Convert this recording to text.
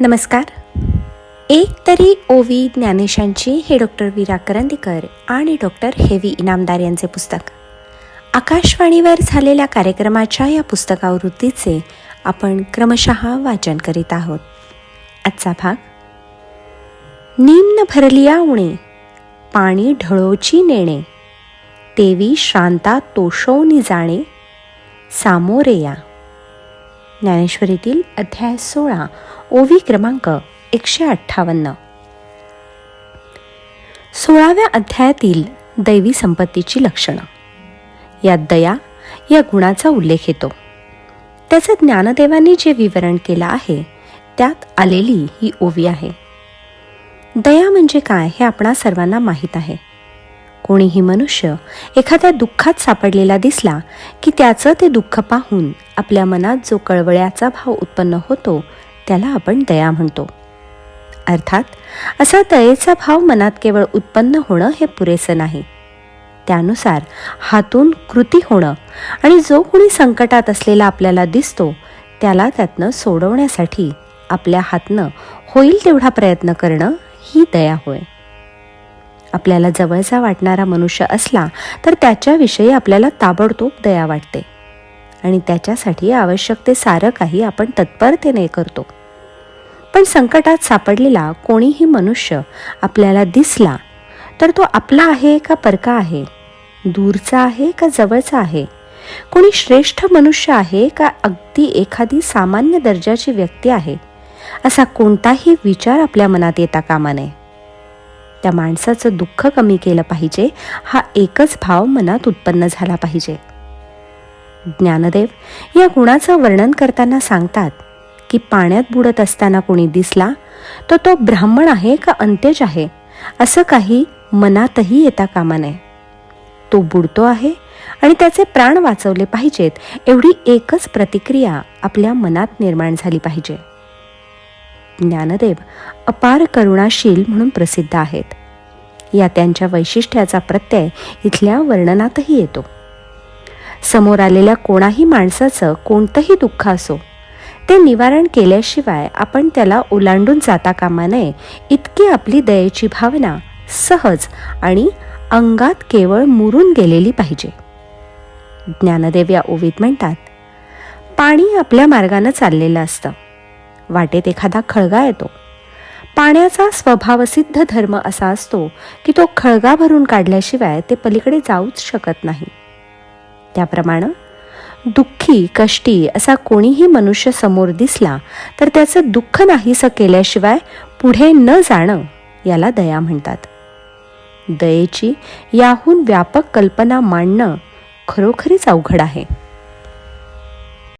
नमस्कार. एक तरी ओवी ज्ञानेशांची हे डॉक्टर विरा करंदीकर आणि डॉक्टर हेवी इनामदार यांचे पुस्तक. आकाशवाणीवर झालेल्या कार्यक्रमाच्या या पुस्तकावृत्तीचे आपण क्रमशः वाचन करीत आहोत. आजचा भाग निम्न भरलिया उणे पाणी ढळोची नेणे तेवी श्रांता तोषवणी जाणे सामोरे या. ज्ञानेश्वरीतील अध्याय सोळा ओवी क्रमांक एकशे अठ्ठावन्न. सोळाव्या अध्यायातील दैवी संपत्तीची लक्षणं. यात दया या गुणाचा उल्लेख येतो. त्याचं ज्ञानदेवांनी जे विवरण केलं आहे त्यात आलेली ही ओवी आहे. दया म्हणजे काय हे आपणा सर्वांना माहीत आहे. कोणीही मनुष्य एखाद्या दुःखात सापडलेला दिसला की त्याचं ते दुःख पाहून आपल्या मनात जो कळवळ्याचा भाव उत्पन्न होतो त्याला आपण दया म्हणतो. अर्थात असा दयेचा भाव मनात केवळ उत्पन्न होणं हे पुरेसं नाही. त्यानुसार हातून कृती होणं आणि जो कोणी संकटात असलेला आपल्याला दिसतो त्याला त्यातनं सोडवण्यासाठी आपल्या हातनं होईल तेवढा प्रयत्न करणं ही दया होय. आपल्याला जवळचा वाटणारा मनुष्य असला तर त्याच्याविषयी आपल्याला ताबडतोब दया वाटते. आणि त्याच्यासाठी आवश्यक ते सारं काही आपण तत्परतेने करतो. पण संकटात सापडलेला कोणीही मनुष्य आपल्याला दिसला तर तो आपला आहे का परका आहे? दूरचा आहे का जवळचा आहे? कोणी श्रेष्ठ मनुष्य आहे का अगदी एखादी सामान्य दर्जाची व्यक्ती आहे? असा कोणताही विचार आपल्या मनात येता कामा नये. त्या माणसाचं दुःख कमी केलं पाहिजे हा एकच भाव मनात उत्पन्न झाला पाहिजे. ज्ञानदेव या गुणाचं वर्णन करताना सांगतात की पाण्यात बुडत असताना कोणी दिसला तर तो ब्राह्मण आहे का अंत्यज आहे असं काही मनातही येता कामा नये. तो बुडतो आहे आणि त्याचे प्राण वाचवले पाहिजेत एवढी एकच प्रतिक्रिया आपल्या मनात निर्माण झाली पाहिजे. ज्ञानदेव अपार करुणाशील म्हणून प्रसिद्ध आहेत. या त्यांच्या वैशिष्ट्याचा प्रत्यय इथल्या वर्णनातही येतो. समोर आलेल्या कोणाही माणसाचं कोणतंही दुःख असो ते निवारण केल्याशिवाय आपण त्याला ओलांडून जाता कामा नये इतकी आपली दयेची भावना सहज आणि अंगात केवळ मुरून गेलेली पाहिजे. ज्ञानदेव या ओवीत म्हणतात पाणी आपल्या मार्गानं चाललेलं असतं. वाटेत एखादा खळगा येतो. पाण्याचा स्वभावसिद्ध धर्म असा असतो की तो खळगा भरून काढल्याशिवाय ते पलीकडे जाऊच शकत नाही. त्याप्रमाणे दुःखी कष्टी असा कोणीही मनुष्य समोर दिसला तर त्याचं दुःख नाहीसं केल्याशिवाय पुढे न जाणं याला दया म्हणतात. दयेची याहून व्यापक कल्पना मांडणं खरोखरीच अवघड आहे.